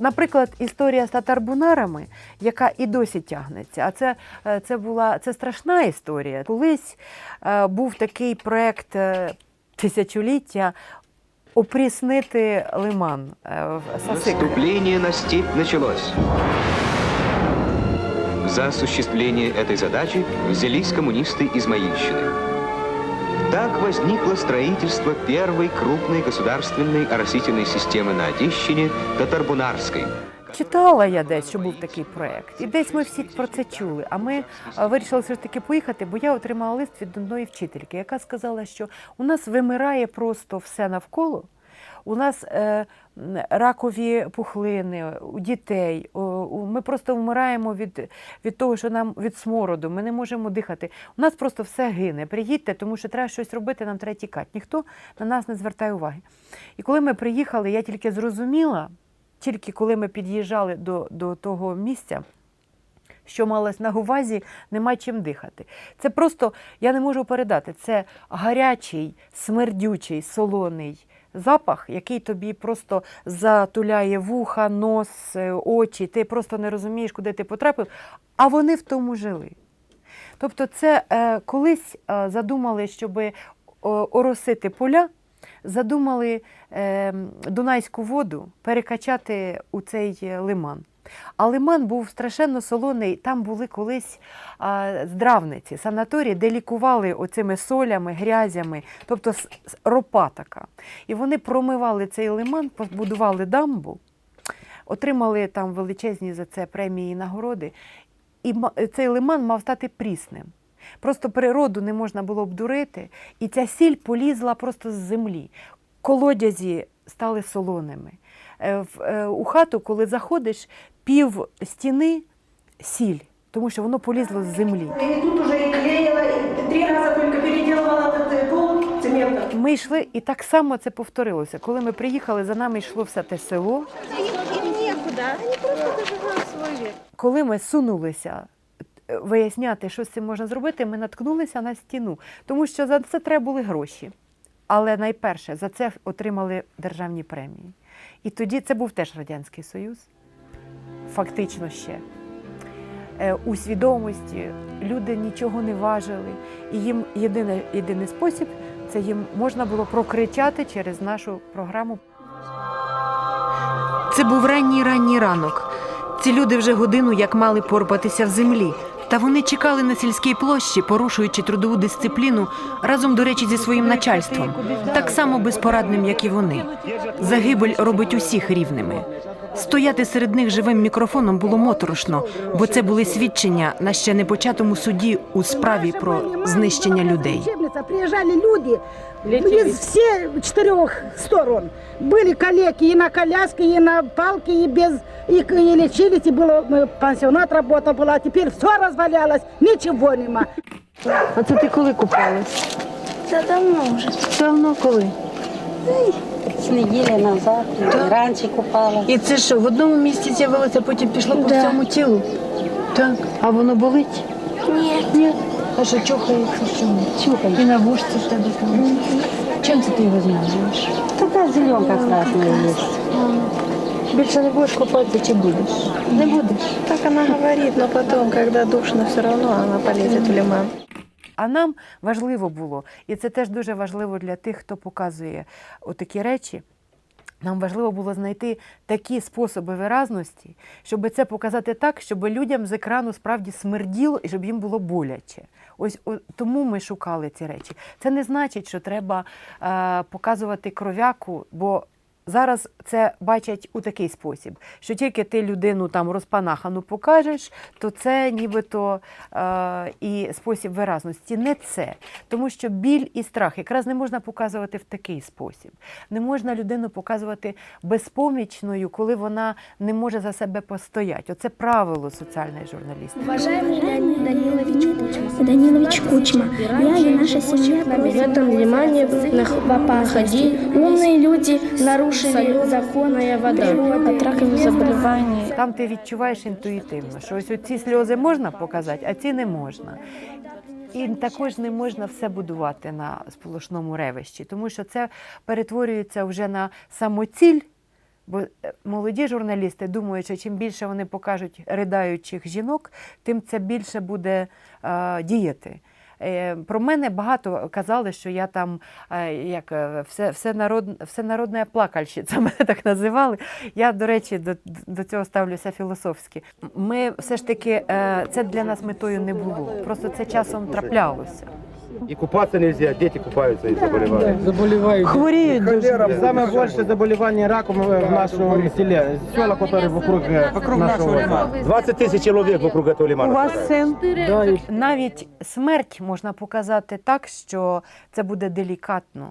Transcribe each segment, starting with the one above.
наприклад, історія з татарбунарами, яка і досі тягнеться. А це, е, це була це страшна історія. Колись е, був такий проект е, тисячоліття опріснити лиман е, в Сасик. Наступление на степь началось. За осуществление этой задачи взялись коммунисты Измаильщины. Так возникло строительство первой крупной государственной оросительной системы на Одещине – Татарбунарской. Читала я десь, що був такий проект, і десь ми всі про це чули. А ми е, вирішили все ж таки поїхати, бо я отримала лист від одної вчительки, яка сказала, що у нас вимирає просто все навколо. У нас е, ракові пухлини у дітей. у- Ми просто вмираємо від, від того, що нам від смороду. Ми не можемо дихати. У нас просто все гине. Приїдьте, тому що треба щось робити, нам треба тікати. Ніхто на нас не звертає уваги. І коли ми приїхали, я тільки зрозуміла, тільки коли ми під'їжджали до, до того місця, що малось на увазі, нема чим дихати. Це просто, я не можу передати, це гарячий, смердючий, солоний запах, який тобі просто затуляє вуха, нос, е, очі. Ти просто не розумієш, куди ти потрапив, а вони в тому жили. Тобто, це е, колись е, задумали, щоб оросити поля, задумали е, Дунайську воду перекачати у цей е, лиман. А лиман був страшенно солоний. Там були колись а, здравниці, санаторії, де лікували оцими солями, грязями, тобто ропа така. І вони промивали цей лиман, побудували дамбу, отримали там величезні за це премії і нагороди. І цей лиман мав стати прісним. Просто природу не можна було обдурити, і ця сіль полізла просто з землі. Колодязі стали солоними. Е, е, У хату, коли заходиш, пів стіни сіль, тому що воно полізло з землі. И тут уже и клеила, и три раза только переделывала этот э, пол цементом. Ми йшли, і так само це повторилося. Коли ми приїхали, за нами йшло все те село. Им некуда, они просто доживают свой век. Коли ми сунулися е, виясняти, що з цим можна зробити, ми наткнулися на стіну, тому що за це треба були гроші. Але найперше за це отримали державні премії. І тоді це був теж Радянський Союз, фактично ще. Е, У свідомості люди нічого не важили, і їм єдиний, єдиний спосіб це їм можна було прокричати через нашу програму Це був ранній ранній ранок. Ці люди вже годину як мали порпатися в землі. Та вони чекали на сільській площі, порушуючи трудову дисципліну разом, до речі, зі своїм начальством, так само безпорадним, як і вони. Загибель робить усіх рівними. Стояти серед них живим мікрофоном було моторошно, бо це були свідчення на ще не початому суді у справі про знищення людей Учебница, приезжали люди из всех четырех сторон. Были калеки и на коляске, и на палке, и без и, к- и лечились, и было, э, пансионат работа была, а теперь все развалялось, ничего нема. А це ти коли купалась? Да давно уже. Давно коли? З неділі назад, і раніше купала. І це що, в одному місці з'явилося, потім пішло по Да. всьому тілу? Так. А воно болить? Нет. Ні. А що чухається чому? Чухай. І на вушці в тебе там. Чим це ти його змазуєш? Така зеленка красна є. Більше не будеш купатися чи будеш? Не будеш. Так она говорит, но потом, когда душно, все равно она полезет в лиман. А нам важливо було, і це теж дуже важливо для тих, хто показує отакі речі. Нам важливо було знайти такі способи виразності, щоб це показати так, щоб людям з екрану справді смерділо і щоб їм було боляче. Ось о, тому ми шукали ці речі. Це не значить, що треба е, показувати кров'яку, бо зараз це бачать у такий спосіб, що тільки ти людину там розпанахану покажеш, то це нібито е, і спосіб виразності. Не це. Тому що біль і страх якраз не можна показувати в такий спосіб. Не можна людину показувати безпомічною, коли вона не може за себе постояти. Оце правило соціальної журналістики. Уважаемый Леонид Данилович Кучма, Данилович Кучма, я и наша семья в этом лимане находи. Умные люди нарушили законы вода от раковых заболеваний. Там ти відчуваєш інтуїтивно, що ось ці сльози можна показати, а ці не можна. І також не можна все будувати на сполошному ревищі, тому що це перетворюється вже на самоціль Бо е, молоді журналісти думають, що чим більше вони покажуть ридаючих жінок, тим це більше буде е, діяти. Е, Про мене багато казали, що я там е, як е, все, все, народ, всенародна плакальщиця, мене так називали. Я, до речі, до, до цього ставлюся філософськи. Ми все ж таки це для нас метою не було. Просто це часом траплялося. И купаться нельзя, дети купаются и заболевают. Заболевают. Хворіють дуже. Самое большее заболевание раком в нашем селе. Села, которые вокруг, вокруг нашего. 20 тысяч человек вокруг этого лимана. син? Да, и Навіть смерть можна показати так, що це буде делікатно,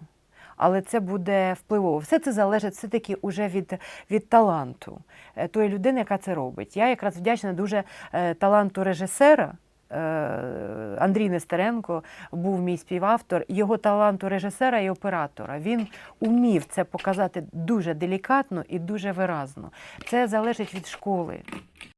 але це буде впливово. Все це залежить все-таки уже від, від таланту е, тої людини, яка це робить. Я якраз вдячна дуже е, таланту режисера. е, Андрій Нестеренко був мій співавтор. Його таланту режисера і оператора. Він умів це показати дуже делікатно і дуже виразно. Це залежить від школи.